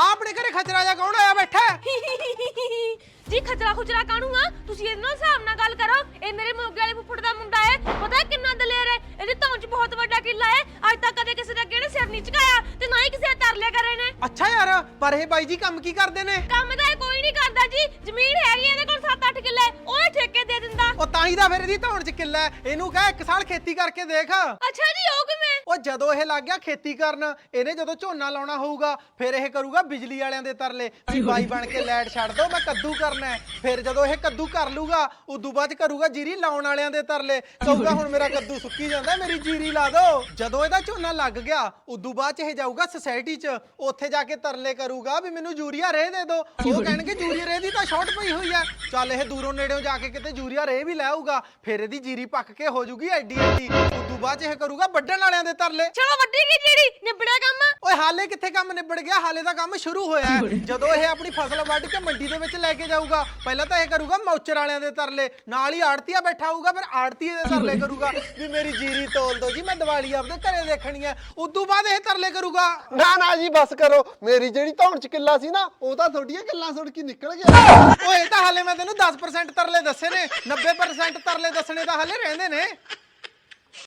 ਆਪਣੇ ਘਰੇ ਖਚਰਾ ਜਾ ਕੌਣ ਆਇਆ ਬੈਠਾ ਹੈ? ਜੀ ਖਚਰਾ ਖੁਚਰਾ ਕਾਣੂ ਆ? ਤੁਸੀਂ ਇਹਦੇ ਨਾਲ ਹਿਸਾਬ ਨਾਲ ਗੱਲ ਕਰੋ। ਇਹ ਮੇਰੇ ਮੋਗੇ ਵਾਲੇ ਫੁੱਫੜ ਦਾ ਮੁੰਡਾ ਹੈ। ਪਤਾ ਹੈ ਕਿੰਨਾ ਦਲੇਰ ਹੈ? ਇਹਦੀ ਧੌਣ 'ਚ ਬਹੁਤ ਵੱਡਾ ਕਿੱਲਾ ਹੈ। ਅੱਜ ਤੱਕ ਕਦੇ ਕਿਸੇ ਦਾ ਕਿਹੜੇ ਸਿਰ ਨਹੀਂ ਝੁਕਾਇਆ ਤੇ ਨਾ ਹੀ ਕਿਸੇ ਦੇ ਤਰਲੇ ਕਰੇ ਨੇ। ਅੱਛਾ ਯਾਰ ਪਰ ਇਹ ਬਾਈ ਜੀ ਕੰਮ ਕੀ ਕਰਦੇ ਨੇ? ਕੰਮ ਤਾਂ ਇਹ ਕੋਈ ਨਹੀਂ ਕਰਦਾ ਜੀ। ਜ਼ਮੀਨ ਹੈਗੀ ਹੈ ਇਹਦੇ ਕੋਲ 7-8 ਕਿੱਲੇ ਉਹ ਠੇਕੇ ਦੇ ਦਿੰਦਾ। ਉਹ ਤਾਂ ਹੀ ਤਾਂ ਫਿਰ ਇਹਦੀ ਧੌਣ ਚ ਕਿੱਲਾ ਹੈ। ਇਹਨੂੰ ਕਹੇ ਇੱਕ ਸਾਲ ਖੇਤੀ ਕਰਕੇ ਦੇਖ। ਅੱਛਾ ਜੀ ਉਹ ਕਿਵੇਂ ਉਹ ਜਦੋਂ ਇਹ ਲੱਗ ਗਿਆ ਖੇਤੀ ਕਰਨ, ਇਹਨੇ ਜਦੋਂ ਝੋਨਾ ਲਾਉਣਾ ਹੋਊਗਾ, ਫਿਰ ਇਹ ਕਰੂਗਾ ਬਿਜਲੀ ਵਾਲਿਆਂ ਦੇ ਤਰਲੇ। ਵੀ ਬਾਈ ਬਣ ਕੇ ਲਾਈਟ ਛੱਡ ਦੋ, ਮੈਂ ਕੱਦੂ ਕਰਨਾ ਹੈ। ਫਿਰ ਜਦੋਂ ਇਹ ਕੱਦੂ ਕਰ ਲੂਗਾ, ਉਦੋਂ ਬਾਅਦ 'ਚ ਕਰੂਗਾ ਜੀਰੀ ਲਾਉਣ ਵਾਲਿਆਂ ਦੇ ਤਰਲੇ। ਕਹੂਗਾ ਹੁਣ ਮੇਰਾ ਕੱਦੂ ਸੁੱਕੀ ਜਾਂਦਾ, ਮੇਰੀ ਜੀਰੀ ਲਾ ਦਿਓ ਜਦੋਂ ਇਹਦਾ ਝੋਨਾ ਲੱਗ ਗਿਆ, ਉਦੋਂ ਬਾਅਦ 'ਚ ਇਹ ਜਾਊਗਾ ਸੁਸਾਇਟੀ 'ਚ। ਉੱਥੇ ਜਾ ਕੇ ਤਰਲੇ ਕਰੂਗਾ ਵੀ ਮੈਨੂੰ ਯੂਰੀਆ ਰੇ ਦੇ ਦਿਓ ਉਹ ਕਹਿਣਗੇ ਯੂਰੀਆ ਰੇ ਦੀ ਤਾਂ ਸ਼ਾਰਟ ਪਈ ਹੋਈ ਹੈ। ਚੱਲ ਇਹ ਦੂਰੋਂ ਨੇੜਿਓਂ ਜਾ ਕੇ ਕਿਤੇ ਯੂਰੀਆ ਰੇ ਵੀ ਲੈ ਆਊਗਾ ਫਿਰ ਇਹਦੀ ਜੀਰੀ ਪੱਕ ਕੇ ਹੋ ਜੂਗੀ ਐਡੀ ਐਡੀ ਬਾਅਦ 'ਚ ਇਹ ਕਰੂਗਾ ਵੱਢਣ ਵਾਲਿਆਂ ਦੇ ਤਰਲੇ। ਚਲੋ ਵੱਡੀ ਕੀ ਜਿਹੜੀ? ਨਿਬੜਿਆ ਕੰਮ? ਓਏ ਹਾਲੇ ਕਿੱਥੇ ਕੰਮ ਨਿਬੜ ਗਿਆ? ਹਾਲੇ ਤਾਂ ਕੰਮ ਸ਼ੁਰੂ ਹੋਇਆ ਹੈ। ਜਦੋਂ ਇਹ ਆਪਣੀ ਫਸਲ ਵੱਢ ਕੇ ਮੰਡੀ ਦੇ ਵਿੱਚ ਲੈ ਕੇ ਜਾਊਗਾ ਪਹਿਲਾਂ ਤਾਂ ਇਹ ਕਰੂਗਾ ਮੌਚਰ ਵਾਲਿਆਂ ਦੇ ਤਰਲੇ। ਨਾਲ ਹੀ ਆੜਤੀਆ ਬੈਠਾ ਹੋਊਗਾ ਫਿਰ ਆੜਤੀਏ ਦੇ ਤਰਲੇ ਕਰੂਗਾ ਵੀ ਮੇਰੀ ਜੀਰੀ ਤੋਲ ਦਿਓ ਜੀ ਮੈਂ ਦੀਵਾਲੀ ਆਪਦੇ ਘਰੇ ਦੇਖਣੀ ਹੈ। ਉਦੋਂ ਬਾਅਦ ਇਹ ਤਰਲੇ ਕਰੂਗਾ। ਨਾ ਨਾ ਜੀ ਬਸ ਕਰੋ। ਮੇਰੀ ਜਿਹੜੀ ਧੌਣ ਚ ਕਿੱਲਾ ਸੀ ਨਾ ਉਹ ਤਾਂ ਤੁਹਾਡੀਆਂ ਗੱਲਾਂ ਸੁਣ ਕੇ ਨਿਕਲ ਗਿਆ। ਓਏ ਇਹ ਤਾਂ ਹਾਲੇ ਮੈਂ ਤੈਨੂੰ 10% ਤਰਲੇ ਦੱਸੇ ਨੇ। 90% ਤਰਲੇ ਦੱਸਣੇ ਤਾਂ ਹਾਲੇ ਰਹਿੰਦੇ ਨੇ।